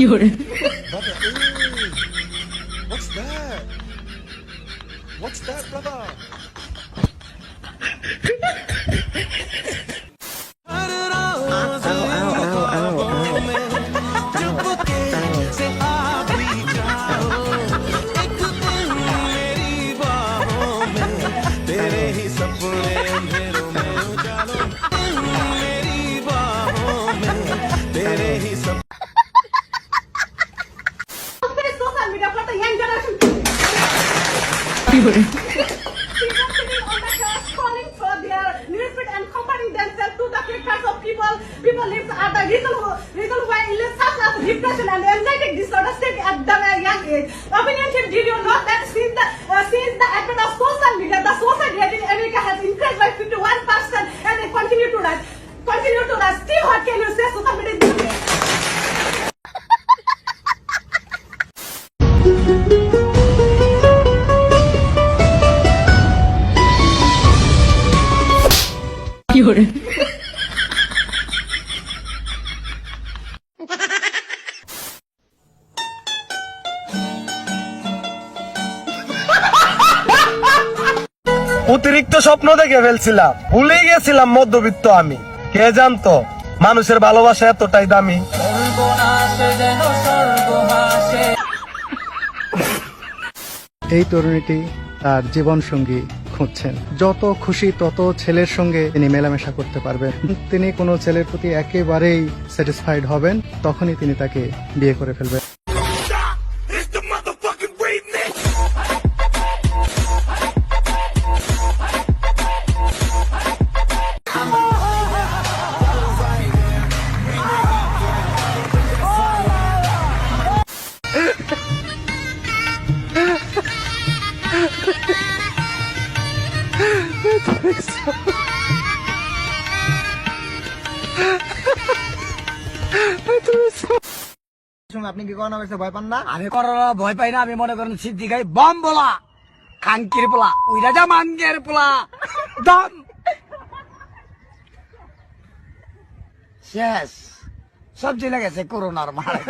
What's that? What's that, brother? People sitting on the grass calling for their newsfeed and comparing themselves to the pictures of people. People live are the reason, reason why illness such as depression and anxiety disorders take at the young age. Opinion did you know that since the uh, since the advent of social media, the suicide rate in America has increased by 51 percent and it continue to rise. Continue to rise. Steve, what can you say? Social media অতিরিক্ত স্বপ্ন দেখে ফেলছিলাম। ভুলে গেছিলাম মধ্যবিত্ত আমি। কে জানতো? মানুষের ভালোবাসা এতটাই দামি। এই তরুণীটি তার জীবন সঙ্গী খুঁজছেন। যত খুশি তত ছেলের সঙ্গে তিনি মেলামেশা করতে পারবেন। তিনি কোনো ছেলের প্রতি একেবারেই স্যাটিসফাইড হবেন, তখনই তিনি তাকে বিয়ে করে ফেলবেন। আপনি কি করোনা ভয় পান না? আমি করোনা ভয় পাই না, আমি মনে করেন সিদ্ধি বম বলা খাঙ্কির পোলা ওই রাজা মাঙ্গের পোলা, দম। শেষ। সব চলে গেছে করোনার মারা।